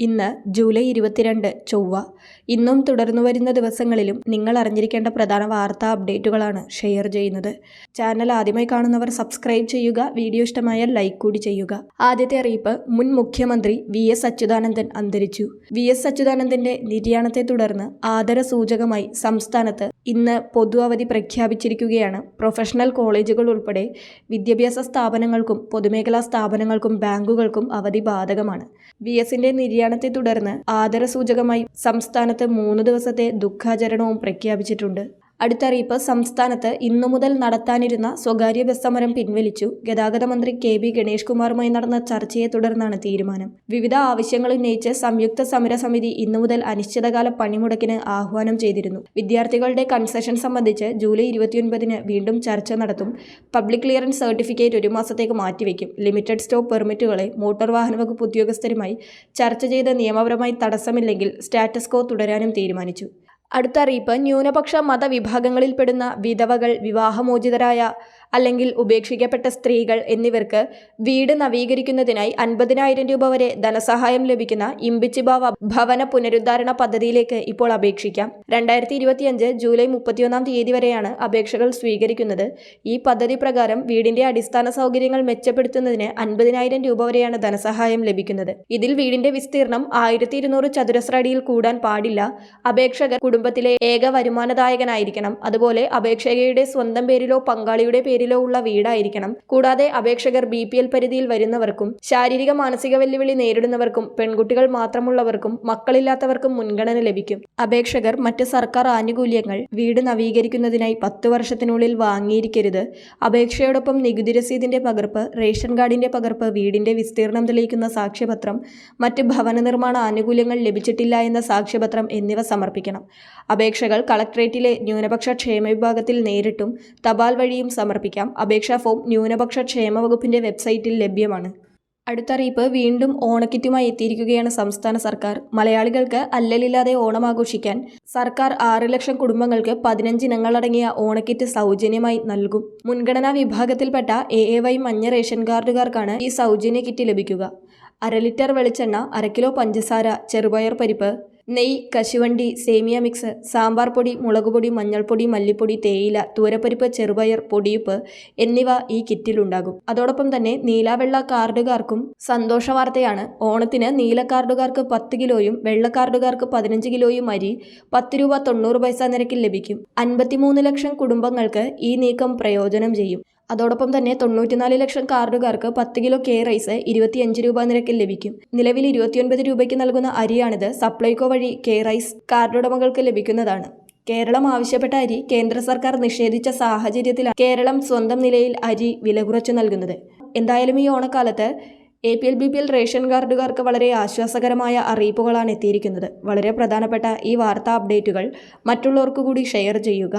ഇന്ന് ജൂലൈ ഇരുപത്തിരണ്ട് ചൊവ്വ. ഇന്നും തുടർന്നു വരുന്ന ദിവസങ്ങളിലും നിങ്ങൾ അറിഞ്ഞിരിക്കേണ്ട പ്രധാന വാർത്താ അപ്ഡേറ്റുകളാണ് ഷെയർ ചെയ്യുന്നത്. ചാനൽ ആദ്യമായി കാണുന്നവർ സബ്സ്ക്രൈബ് ചെയ്യുക വീഡിയോ ഇഷ്ടമായാൽ ലൈക്ക് കൂടി ചെയ്യുക. ആദ്യത്തെ അറിയിപ്പ് മുൻ മുഖ്യമന്ത്രി വി എസ് അച്യുതാനന്ദൻ അന്തരിച്ചു. വി എസ് അച്യുതാനന്ദന്റെ നിര്യാണത്തെ തുടർന്ന് ആദര സൂചകമായി സംസ്ഥാനത്ത് ഇന്ന് പൊതു അവധി പ്രഖ്യാപിച്ചിരിക്കുകയാണ്. പ്രൊഫഷണൽ കോളേജുകൾ ഉൾപ്പെടെ വിദ്യാഭ്യാസ സ്ഥാപനങ്ങൾക്കും പൊതുമേഖലാ സ്ഥാപനങ്ങൾക്കും ബാങ്കുകൾക്കും അവധി ബാധകമാണ്. വി എസിന്റെ നിര്യാണത്തെ തുടർന്ന് ആദരസൂചകമായി സംസ്ഥാനത്ത് മൂന്ന് ദിവസത്തെ ദുഃഖാചരണവും പ്രഖ്യാപിച്ചിട്ടുണ്ട് അടുത്ത അറിയിപ്പ് സംസ്ഥാനത്ത് ഇന്നു മുതൽ നടത്താനിരുന്ന സ്വകാര്യ ബസ് സമരം പിൻവലിച്ചു. ഗതാഗത മന്ത്രി കെ ബി ഗണേഷ് കുമാറുമായി നടന്ന ചർച്ചയെ തുടർന്നാണ് തീരുമാനം. വിവിധ ആവശ്യങ്ങൾ ഉന്നയിച്ച് സംയുക്ത സമരസമിതി ഇന്നു മുതൽ അനിശ്ചിതകാല പണിമുടക്കിന് ആഹ്വാനം ചെയ്തിരുന്നു. വിദ്യാർത്ഥികളുടെ കൺസെഷൻ സംബന്ധിച്ച് ജൂലൈ ഇരുപത്തിയൊൻപതിന് വീണ്ടും ചർച്ച നടത്തും. പബ്ലിക് ക്ലിയറൻസ് സർട്ടിഫിക്കറ്റ് ഒരു മാസത്തേക്ക് മാറ്റിവെക്കും. ലിമിറ്റഡ് സ്റ്റോപ്പ് പെർമിറ്റുകളെ മോട്ടോർ വാഹന വകുപ്പ് ഉദ്യോഗസ്ഥരുമായി ചർച്ച ചെയ്ത് നിയമപരമായി തടസ്സമില്ലെങ്കിൽ സ്റ്റാറ്റസ് കോ തുടരാനും തീരുമാനിച്ചു. അടുത്ത അറിയിപ്പ് ന്യൂനപക്ഷ മതവിഭാഗങ്ങളിൽപ്പെടുന്ന വിധവകൾ വിവാഹമോചിതരായ അല്ലെങ്കിൽ ഉപേക്ഷിക്കപ്പെട്ട സ്ത്രീകൾ എന്നിവർക്ക് വീട് നവീകരിക്കുന്നതിനായി അൻപതിനായിരം രൂപ വരെ ധനസഹായം ലഭിക്കുന്ന ഇമ്പിച്ചിബാവ ഭവന പുനരുദ്ധാരണ പദ്ധതിയിലേക്ക് ഇപ്പോൾ അപേക്ഷിക്കാം. രണ്ടായിരത്തി ഇരുപത്തിയഞ്ച് ജൂലൈ മുപ്പത്തിയൊന്നാം തീയതി വരെയാണ് അപേക്ഷകൾ സ്വീകരിക്കുന്നത്. ഈ പദ്ധതി പ്രകാരം വീടിന്റെ അടിസ്ഥാന സൗകര്യങ്ങൾ മെച്ചപ്പെടുത്തുന്നതിന് അൻപതിനായിരം രൂപ വരെയാണ് ധനസഹായം ലഭിക്കുന്നത്. ഇതിൽ വീടിന്റെ വിസ്തീർണം ആയിരത്തി ഇരുന്നൂറ് ചതുരശ്ര അടിയിൽ കൂടാൻ പാടില്ല. അപേക്ഷകർ കുടുംബത്തിലെ ഏക വരുമാനദായകനായിരിക്കണം. അതുപോലെ അപേക്ഷകയുടെ സ്വന്തം പേരിലോ പങ്കാളിയുടെ പേരിലോ ഉള്ള വീടായിരിക്കണം. കൂടാതെ അപേക്ഷകർ ബി പി എൽ പരിധിയിൽ വരുന്നവർക്കും ശാരീരിക മാനസിക വെല്ലുവിളി നേരിടുന്നവർക്കും പെൺകുട്ടികൾ മാത്രമുള്ളവർക്കും മക്കളില്ലാത്തവർക്കും മുൻഗണന ലഭിക്കും. അപേക്ഷകർ മറ്റ് സർക്കാർ ആനുകൂല്യങ്ങൾ വീട് നവീകരിക്കുന്നതിനായി പത്ത് വർഷത്തിനുള്ളിൽ വാങ്ങിയിരിക്കരുത്. അപേക്ഷയോടൊപ്പം നികുതി രസീതിന്റെ പകർപ്പ് റേഷൻ കാർഡിന്റെ പകർപ്പ് വീടിന്റെ വിസ്തീർണം തെളിയിക്കുന്ന സാക്ഷ്യപത്രം മറ്റ് ഭവന നിർമ്മാണ ആനുകൂല്യങ്ങൾ ലഭിച്ചിട്ടില്ല എന്ന സാക്ഷ്യപത്രം എന്നിവ സമർപ്പിക്കണം. അപേക്ഷകൾ കളക്ട്രേറ്റിലെ ന്യൂനപക്ഷ ക്ഷേമ വിഭാഗത്തിൽ നേരിട്ടും തപാൽ വഴിയും സമർപ്പിക്കാം അപേക്ഷാ ഫോം ന്യൂനപക്ഷ ക്ഷേമ വകുപ്പിന്റെ വെബ്സൈറ്റിൽ ലഭ്യമാണ്. അടുത്തറിയിപ്പ് വീണ്ടും ഓണക്കിറ്റുമായി എത്തിയിരിക്കുകയാണ് സംസ്ഥാന സർക്കാർ. മലയാളികൾക്ക് അല്ലലില്ലാതെ ഓണം ആഘോഷിക്കാൻ സർക്കാർ ആറ് ലക്ഷം കുടുംബങ്ങൾക്ക് പതിനഞ്ച് ഇനങ്ങളടങ്ങിയ ഓണക്കിറ്റ് സൗജന്യമായി നൽകും. മുൻഗണനാ വിഭാഗത്തിൽപ്പെട്ട എ എ വൈ മഞ്ഞ റേഷൻ കാർഡുകാർക്കാണ് ഈ സൗജന്യ കിറ്റ് ലഭിക്കുക. അര ലിറ്റർ വെളിച്ചെണ്ണ അര കിലോ പഞ്ചസാര ചെറുപയർ പരിപ്പ് നെയ്യ് കശുവണ്ടി സേമിയ മിക്സ് സാമ്പാർ പൊടി മുളകുപൊടി മഞ്ഞൾപ്പൊടി മല്ലിപ്പൊടി തേയില തൂരപ്പരിപ്പ് ചെറുപയർ പൊടിയുപ്പ് എന്നിവ ഈ കിറ്റിലുണ്ടാകും അതോടൊപ്പം തന്നെ നീലാവെള്ള കാർഡുകാർക്കും സന്തോഷ വാർത്തയാണ്. ഓണത്തിന് നീല കാർഡുകാർക്ക് പത്ത് കിലോയും വെള്ള കാർഡുകാർക്ക് പതിനഞ്ച് കിലോയും അരി പത്ത് രൂപ തൊണ്ണൂറ് പൈസ നിരക്കിൽ ലഭിക്കും. അൻപത്തിമൂന്ന് ലക്ഷം കുടുംബങ്ങൾക്ക് ഈ നീക്കം പ്രയോജനം ചെയ്യും. അതോടൊപ്പം തന്നെ തൊണ്ണൂറ്റിനാല് ലക്ഷം കാർഡുകാർക്ക് പത്ത് കിലോ കെ റൈസ് ഇരുപത്തിയഞ്ച് രൂപ നിരക്കിൽ ലഭിക്കും. നിലവിൽ ഇരുപത്തിയൊൻപത് രൂപയ്ക്ക് നൽകുന്ന അരിയാണിത് സപ്ലൈകോ വഴി കെ റൈസ് കാർഡുടമകൾക്ക് ലഭിക്കുന്നതാണ്. കേരളം ആവശ്യപ്പെട്ട അരി കേന്ദ്ര സർക്കാർ നിഷേധിച്ച സാഹചര്യത്തിലാണ് കേരളം സ്വന്തം നിലയിൽ അരി വില കുറച്ചു നൽകുന്നത്. എന്തായാലും ഈ ഓണക്കാലത്ത് A P L B P L ration കാർഡുകാർക്ക് വളരെ ആശ്വാസകരമായ അറിയിപ്പുകളാണ് എത്തിയിരിക്കുന്നത്. വളരെ പ്രധാനപ്പെട്ട ഈ വാർത്താ അപ്ഡേറ്റുകൾ മറ്റുള്ളവർക്ക് കൂടി ഷെയർ ചെയ്യുക.